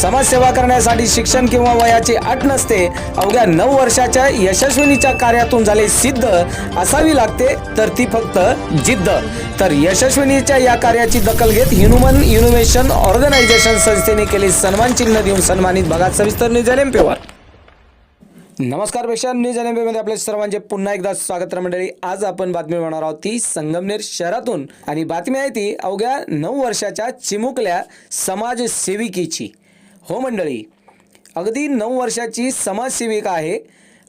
समाजसेवा करण्यासाठी शिक्षण किंवा वयाची अट नसते अवघ्या नऊ वर्षाच्या यशस्विनीच्या कार्यातून झाले सिद्ध असावी लागते तर ती फक्त जिद्द. तर यशस्विनीच्या या कार्याची दखल घेत ह्युमन इनोव्हेशन ऑर्गनायझेशन संस्थेने केले सन्मान चिन्ह देऊन सन्मानित भागात सविस्तर निजलेम्पेवर नमस्कारपेक्षा न्यूजमध्ये आपल्या सर्वांचे पुन्हा एकदा स्वागत मंडळी. आज आपण बातमी म्हणणार आहोत ती संगमनेर शहरातून. आणि बातमी आहे ती अवघ्या नऊ वर्षाच्या चिमुकल्या समाजसेविकेची. हो मंडळी अगदी नऊ वर्षाची समाजसेविका आहे.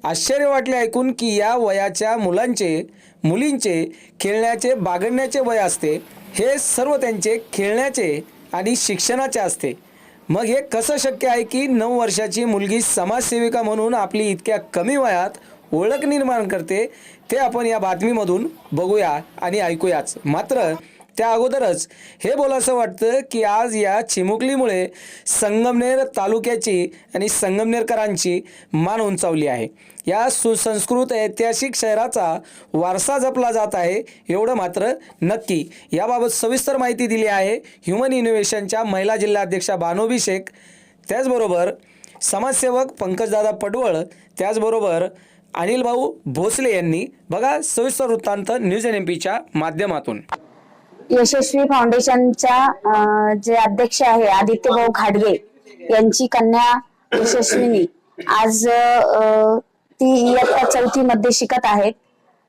आश्चर्य वाटले ऐकून की या वयाच्या मुलांचे मुलींचे खेळण्याचे बागडण्याचे वय असते. हे सर्व त्यांचे खेळण्याचे आणि शिक्षणाचे असते. मग हे कसं शक्य आहे की नऊ वर्षाची मुलगी समाजसेविका म्हणून आपली इतक्या कमी वयात ओळख निर्माण करते ते आपण या बातमीमधून बघूया आणि ऐकूयाच. मात्र त्या अगोदरच हे बोलासं वाटतं की आज या चिमुकलीमुळे संगमनेर तालुक्याची आणि संगमनेरकरांची मान उंचावली आहे. या सुसंस्कृत ऐतिहासिक शहराचा वारसा जपला जात आहे एवढं मात्र नक्की. याबाबत सविस्तर माहिती दिली आहे ह्युमन इनोव्हेशनच्या महिला जिल्हाध्यक्षा बानोबी शेख त्याचबरोबर समाजसेवक पंकजदादा पडवळ त्याचबरोबर अनिल भाऊ भोसले यांनी. बघा सविस्तर वृत्तांत न्यूज एन एम पीच्या माध्यमातून. यशस्वी फाउंडेशनच्या अं, जे अध्यक्ष आहे आदित्य भाऊ खाडगे यांची कन्या यशस्विनी. आज ती इयत्ता चौथी मध्ये शिकत आहेत.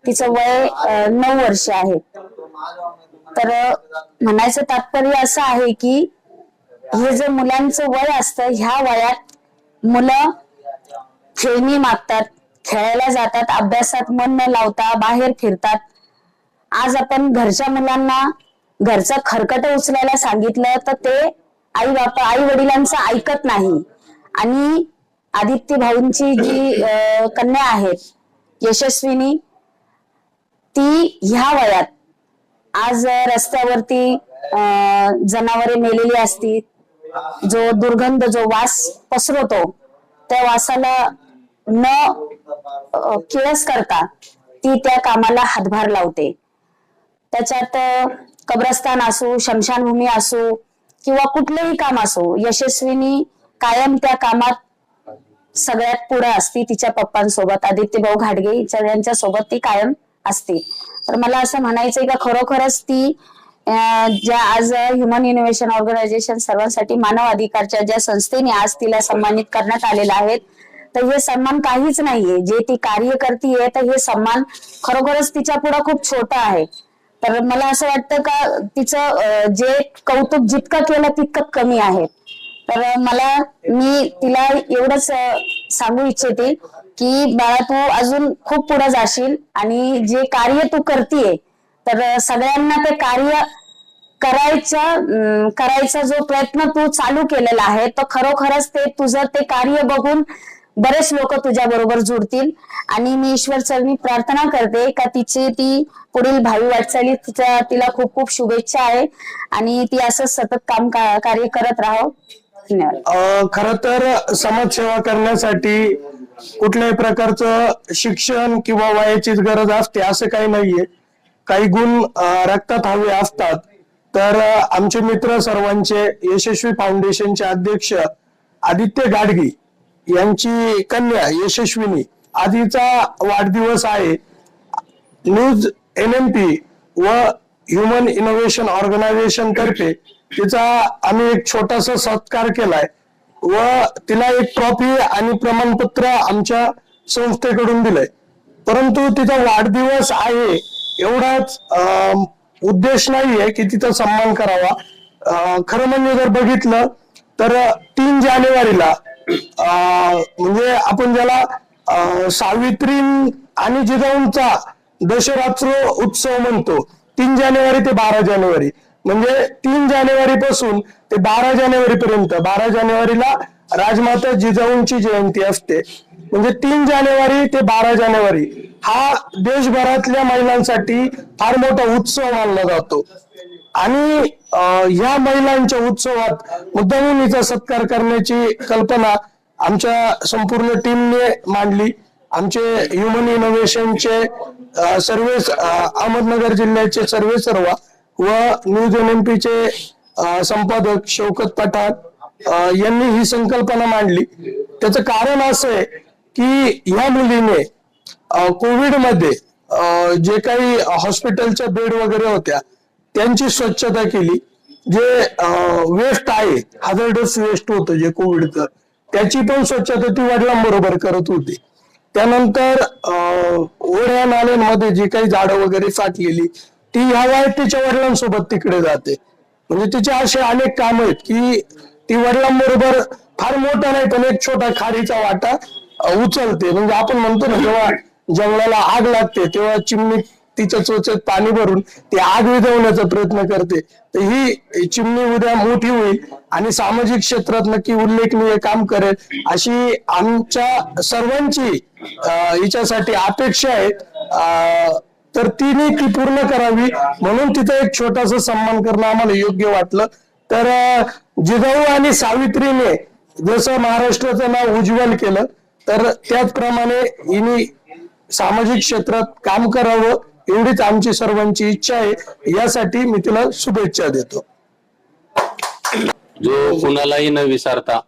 तिचं वय नऊ वर्ष आहे. तर म्हणायचं तात्पर्य असं आहे की हे जे मुलांचं वय असतं ह्या वयात मुलं खेळणी मागतात खेळायला जातात अभ्यासात मन न लावता बाहेर फिरतात. आज आपण घरच्या मुलांना घरचं खरकट उचलायला सांगितलं तर ते आई बापा आई वडिलांचं ऐकत नाही. आणि आदित्य भाऊंची जी कन्या आहेत यशस्विनी ती ह्या वयात आज रस्त्यावरती जनावरे मेलेली असती. जो दुर्गंध जो वास पसरवतो त्या वासाला न किळस करता ती त्या कामाला हातभार लावते. त्याच्यात कब्रस्तान असो शमशानभूमी असो किंवा कुठलंही काम असो यशस्वीनी कायम त्या कामात सगळ्यात पुढे असती तिच्या पप्पांसोबत. आदित्य भाऊ घाडगे यांच्या सोबत ती कायम असते. तर मला असं म्हणायचंय का खरोखरच ती ज्या आज ह्युमन इनोव्हेशन ऑर्गनायझेशन सर्वांसाठी मानव अधिकारच्या ज्या संस्थेने आज तिला सन्मानित करण्यात आलेला आहे तर हे सन्मान काहीच नाहीये. जे ती कार्य करतीये तर हे सन्मान खरोखरच तिच्या पुढे खूप छोटा आहे. तर मला असं वाटतं का तिचं जे कौतुक जितकं केलं तितकं कमी आहे. तर मला मी तिला एवढंच सांगू इच्छिते की बाळा तू अजून खूप पुढे जाशील आणि जे कार्य तू करतीये तर सगळ्यांना ते कार्य करायचा करायचा जो प्रयत्न तू चालू केलेला आहे तो खरोखरच ते तुझं ते कार्य बघून बरेच लोक तुझ्या बरोबर जुडतील. आणि मी ईश्वर चरणी प्रार्थना करते का तिची ती पुढील भावी वाटचाली तिच्या तिला खूप खूप शुभेच्छा आहे. आणि ती असं सतत काम का- कार्य करत राहो धन्यवाद. खर तर समाजसेवा करण्यासाठी कुठल्याही प्रकारचं शिक्षण किंवा वयाचीच गरज असते असं काही नाहीये. काही गुण रक्तात हवे असतात. तर आमचे मित्र सर्वांचे यशस्वी फाउंडेशनचे अध्यक्ष आदित्य गाडगी यांची कन्या यशस्विनी. आधीचा वाढदिवस आहे. न्यूज एन एम पी व ह्युमन इनोव्हेशन ऑर्गनायझेशन तर्फे तिचा आम्ही एक छोटासा सत्कार केलाय. व तिला एक ट्रॉफी आणि प्रमाणपत्र आमच्या संस्थेकडून दिलंय. परंतु तिचा वाढदिवस आहे एवढाच उद्देश उद्देश नाहीये की तिचा सन्मान करावा. खरं म्हणजे जर बघितलं तर तीन जानेवारीला म्हणजे आपण ज्याला सावित्री आणि जिजाऊंचा दशरात्र उत्सव म्हणतो तीन जानेवारी ते बारा जानेवारी. म्हणजे तीन जानेवारी पासून ते बारा जानेवारी पर्यंत बारा जानेवारीला राजमाता जिजाऊंची जयंती असते. म्हणजे तीन जानेवारी ते बारा जानेवारी हा देशभरातल्या महिलांसाठी फार मोठा उत्सव मानला जातो. आणि या महिलांच्या उत्सवात मुद्दामुनीचा सत्कार करण्याची कल्पना आमच्या संपूर्ण टीमने मांडली. आमचे ह्युमन इनोव्हेशनचे सर्वे अहमदनगर जिल्ह्याचे सर्वे सर्व व न्यूज एन एम पीचे संपादक शौकत पठाण यांनी ही संकल्पना मांडली. त्याचं कारण असं आहे की ह्या मुलीने कोविडमध्ये अं, जे काही हॉस्पिटलच्या बेड वगैरे होत्या त्यांची स्वच्छता केली. जे वेस्ट आहे हाजर्डस वेस्ट होतं जे कोविडचं त्याची पण स्वच्छता ती वडिलांबरोबर करत होती. त्यानंतर अं, ओढ्या नाल्यांमध्ये जी काही झाडं वगैरे साठलेली ती ह्या वयात तिच्या वडिलांसोबत तिकडे जाते. म्हणजे तिचे असे अनेक काम आहेत की ती वडिलांबरोबर फार मोठा नाही पण एक छोटा खारीचा वाटा उचलते. म्हणजे आपण म्हणतो ना जेव्हा जंगलाला आग लागते तेव्हा चिमणी तिच्या चोचेत पाणी भरून ती आग विझवण्याचा प्रयत्न करते. तर ही चिमणी उद्या मोठी होईल आणि सामाजिक क्षेत्रात नक्की उल्लेखनीय काम करेल अशी आमच्या सर्वांची हिच्यासाठी अपेक्षा आहे. अं, तर तिने ती पूर्ण करावी म्हणून तिचा एक छोटासा सन्मान करणं आम्हाला योग्य वाटलं. तर जिजाऊ आणि सावित्रीने जसं महाराष्ट्राचं नाव उज्ज्वल केलं तर त्याचप्रमाणे हिने सामाजिक क्षेत्रात काम करावं. एवढीच आमची सर्वांची इच्छा आहे यासाठी मी तिला शुभेच्छा देतो. जो कुणालाही न विसरता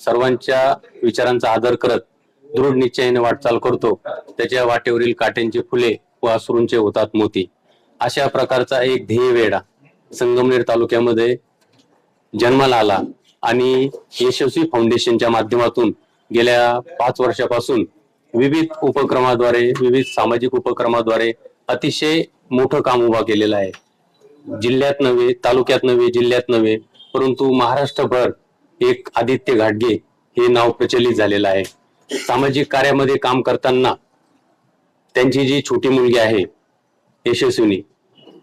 सर्वांच्या विचारांचा आदर करत दृढ निश्चयाने वाटचाल करतो त्याच्या वाटेवरील काट्यांची फुले व होतात मोती. अशा प्रकारचा एक ध्येय वेडा संगमनेर तालुक्यामध्ये जन्माला आला आणि यशस्वी फाउंडेशनच्या माध्यमातून गेल्या पाच वर्षापासून विविध उपक्रमाद्वारे विविध सामाजिक उपक्रमाद्वारे अतिशय मोठं काम उभा केलेलं आहे. जिल्ह्यात नव्हे तालुक्यात नव्हे जिल्ह्यात नव्हे परंतु महाराष्ट्रभर एक आदित्य घाटगे हे नाव प्रचलित झालेलं आहे. सामाजिक कार्यामध्ये काम करताना त्यांची जी छोटी मुलगी आहे यशस्विनी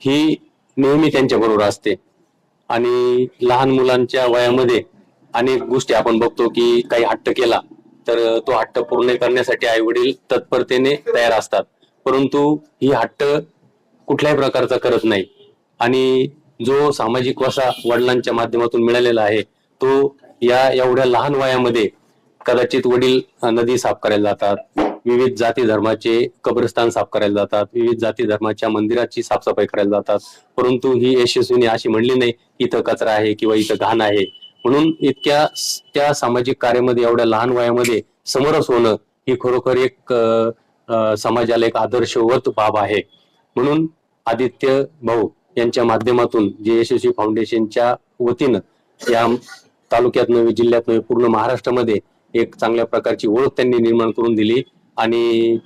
ही नेहमी त्यांच्या बरोबर असते. आणि लहान मुलांच्या वयामध्ये अनेक गोष्टी आपण बघतो की काही हट्ट केला तर तो हट्ट पूर्ण करण्यासाठी आई वडील तत्परतेने तयार असतात. परंतु ही हट्ट कुठल्याही प्रकारचा करत नाही. आणि जो सामाजिक वसा वडिलांच्या माध्यमातून मिळालेला आहे तो या एवढ्या लहान वयामध्ये कदाचित वडील नदी साफ करायला जातात विविध जाती धर्माचे कब्रस्तान साफ करायला जातात विविध जाती धर्माच्या मंदिराची साफसफाई करायला जातात. परंतु ही यशस्वीने अशी म्हणली नाही इथं कचरा आहे किंवा इथं घाण आहे. म्हणून इतक्या त्या सामाजिक कार्यामध्ये एवढ्या लहान वयामध्ये समरस होणं ही खरोखर एक समाजाला एक आदर्शवत बाब आहे. म्हणून आदित्य भाऊ यांच्या माध्यमातून जे यशस्वी फाउंडेशनच्या वतीनं या तालुक्यात नव्हे जिल्ह्यात नव्हे पूर्ण महाराष्ट्रामध्ये एक चांगल्या प्रकारची ओळख त्यांनी निर्माण करून दिली आणि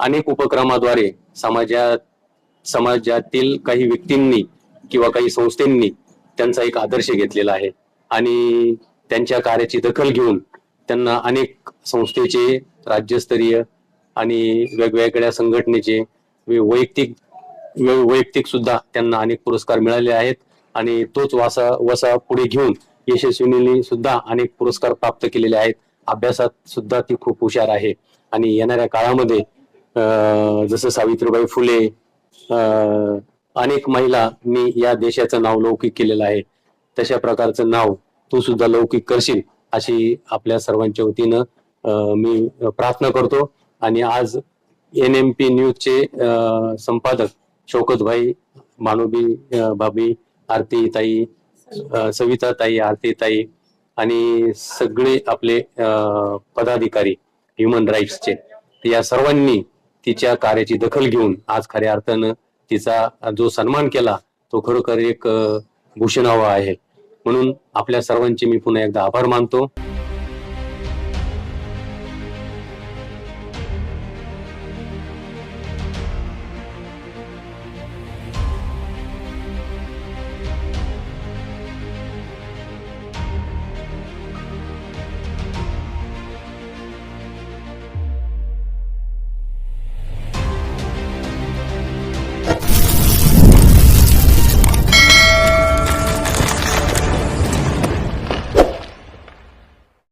अनेक उपक्रमाद्वारे समाजात समाजातील काही व्यक्तींनी किंवा काही संस्थांनी त्यांचा एक आदर्श घेतलेला आहे. आणि त्यांच्या कार्याची दखल घेऊन त्यांना अनेक संस्थेचे राज्यस्तरीय आणि वेगवेगळ्या संघटनेचे वैयक्तिक वैयक्तिक सुद्धा त्यांना अनेक पुरस्कार मिळाले आहेत. आणि तोच वासा वसा पुढे घेऊन यशस्विनीने सुद्धा अनेक पुरस्कार प्राप्त केलेले आहेत. अभ्यासात सुद्धा ती खूप हुशार आहे. आणि येणाऱ्या काळामध्ये जसं सावित्रीबाई फुले अनेक अनेक महिलांनी या देशाचं नाव लौकिक केलेलं आहे. तशा प्रकारचं नाव तू सुद्धा लौकिक करशील अशी आपल्या सर्वांच्या वतीनं मी प्रार्थना करतो. आणि आज एन एम पी न्यूजचे संपादक शौकतभाई मानोबी बाबी भाभी आरती ताई सविता ताई आरती ताई आणि सगळे आपले पदाधिकारी ह्युमन राईट्सचे या सर्वांनी तिच्या कार्याची दखल घेऊन आज खऱ्या अर्थानं तिचा जो सन्मान केला तो खरोखर एक भूषणावा आहे. म्हणून आपल्या सर्वांचे मी पुन्हा एकदा आभार मानतो.